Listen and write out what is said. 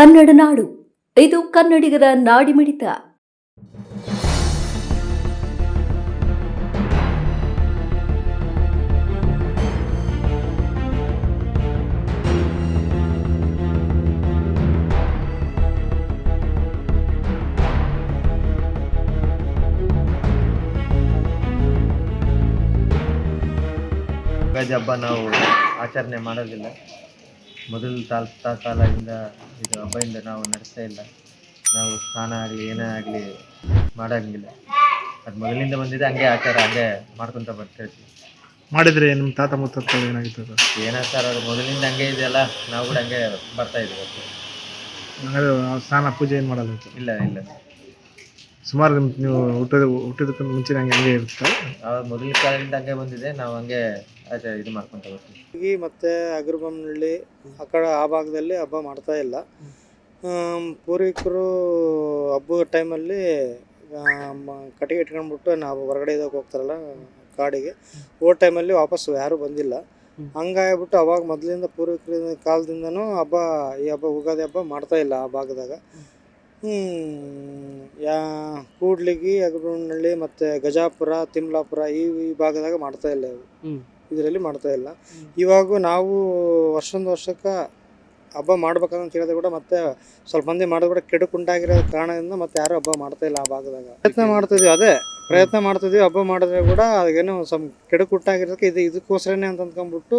ಕನ್ನಡ ನಾಡು. ಇದು ಕನ್ನಡಿಗರ ನಾಡಿಮಿಡಿತ ಯುಗಾದಿ ಹಬ್ಬ ನಾವು ಆಚರಣೆ ಮಾಡೋದಿಲ್ಲ. ಮೊದಲು ತಾತ ಕಾಲದಿಂದ ಹಬ್ಬದಿಂದ ನಾವು ನಡೆಸ್ತಾ ಇಲ್ಲ. ನಾವು ಸ್ನಾನ ಆಗಲಿ ಏನೇ ಆಗಲಿ ಮಾಡಂಗಿಲ್ಲ. ಅದು ಮೊದಲಿಂದ ಬಂದಿದೆ ಹಂಗೆ ಆಚಾರ ಹಂಗೆ ಮಾಡ್ಕೊತ ಬರ್ತಾ ಇರ್ತೀವಿ ಮಾಡಿದ್ರೆ ನಿಮ್ಮ ತಾತ ಮುತ್ತಾತ ಏನಾಗಿತ್ತು ಅದು? ಏನೋ ಸರ್ ಅದು ಮೊದಲಿಂದ ಹಂಗೆ ಇದೆಯಲ್ಲ ನಾವು ಕೂಡ ಹಂಗೆ ಬರ್ತಾ ಇದ್ದೀವಿ ಅಷ್ಟೇ. ಹಂಗಾದ್ರೆ ಆ ಸ್ನಾನ ಪೂಜೆ ಏನು ಮಾಡೋದು ಇಲ್ಲ ಇಲ್ಲ. ಸುಮಾರು ನಿಮ್ ನೀವು ಹುಟ್ಟದ ಹುಟ್ಟಿದಕ್ಕಿಂತ ಮುಂಚೆ ಹಂಗೆ ಹಂಗೆ ಇರುತ್ತೆ? ಅವಾಗ ಮೊದಲಿನ ಕಾಲದಿಂದ ಹಂಗೆ ಬಂದಿದೆ. ನಾವು ಹಂಗೆ ಅದೇ ಇದು ಮಾಡ್ಕೊಂತ ಬರ್ತೀವಿ. ಹುಡುಗಿ ಮತ್ತು ಅಗರಬೊಮ್ಮನಹಳ್ಳಿ ಆ ಕಡೆ ಆ ಭಾಗದಲ್ಲಿ ಹಬ್ಬ ಮಾಡ್ತಾ ಇಲ್ಲ. ಆಮ್, ಪೂರ್ವಿಕರು ಹಬ್ಬದ ಟೈಮಲ್ಲಿ ಕಟ್ಟಿಗೆ ಇಟ್ಕೊಂಡ್ಬಿಟ್ಟು ನಾವು ಹೊರಗಡೆ ಇದಕ್ಕೆ ಹೋಗ್ತಾರಲ್ಲ ಕಾಡಿಗೆ. ಹೋದ ಟೈಮಲ್ಲಿ ವಾಪಸ್ ಯಾರೂ ಬಂದಿಲ್ಲ. ಹಂಗಾಗ್ಬಿಟ್ಟು ಅವಾಗ ಮೊದಲಿಂದ ಪೂರ್ವಿಕರ ಕಾಲದಿಂದನೂ ಹಬ್ಬ ಈ ಹಬ್ಬ ಉಗಾದಿ ಹಬ್ಬ ಮಾಡ್ತಾ ಇಲ್ಲ ಆ ಭಾಗದಾಗ. ಯಾ ಕೂಡ್ಲಿಗಿ ಅಗರಬೊಮ್ಮನಹಳ್ಳಿ ಮತ್ತು ಗಜಾಪುರ ತಿಮ್ಲಾಪುರ ಈ ಈ ಭಾಗದಾಗ ಮಾಡ್ತಾ ಇಲ್ಲ ಇವು. ಇದರಲ್ಲಿ ಮಾಡ್ತಾ ಇಲ್ಲ. ಇವಾಗ ನಾವು ವರ್ಷದಿಂದ ವರ್ಷಕ್ಕೆ ಹಬ್ಬ ಮಾಡ್ಬೇಕಂತ ಹೇಳಿದ್ರೆ ಕೂಡ ಮತ್ತೆ ಸ್ವಲ್ಪ ಮಂದಿ ಮಾಡಿದ್ರೆ ಕೂಡ ಕೆಡುಕುಂಟಾಗಿರೋ ಕಾರಣದಿಂದ ಮತ್ತೆ ಯಾರು ಹಬ್ಬ ಮಾಡ್ತಾ ಇಲ್ಲ ಆ ಭಾಗದಾಗ. ಪ್ರಯತ್ನ ಮಾಡ್ತಿದ್ವಿ ಅದೇ. ಪ್ರಯತ್ನ ಮಾಡ್ತಿದ್ವಿ ಹಬ್ಬ ಮಾಡಿದ್ರೆ ಕೂಡ ಅದೇನೋ ಸ್ವಲ್ಪ ಕೆಡುಕುಂಟಾಗಿರೋದಕ್ಕೆ ಇದು ಇದಕ್ಕೋಸ್ಕರನೇ ಅಂತ ಅಂದ್ಕೊಂಡ್ಬಿಟ್ಟು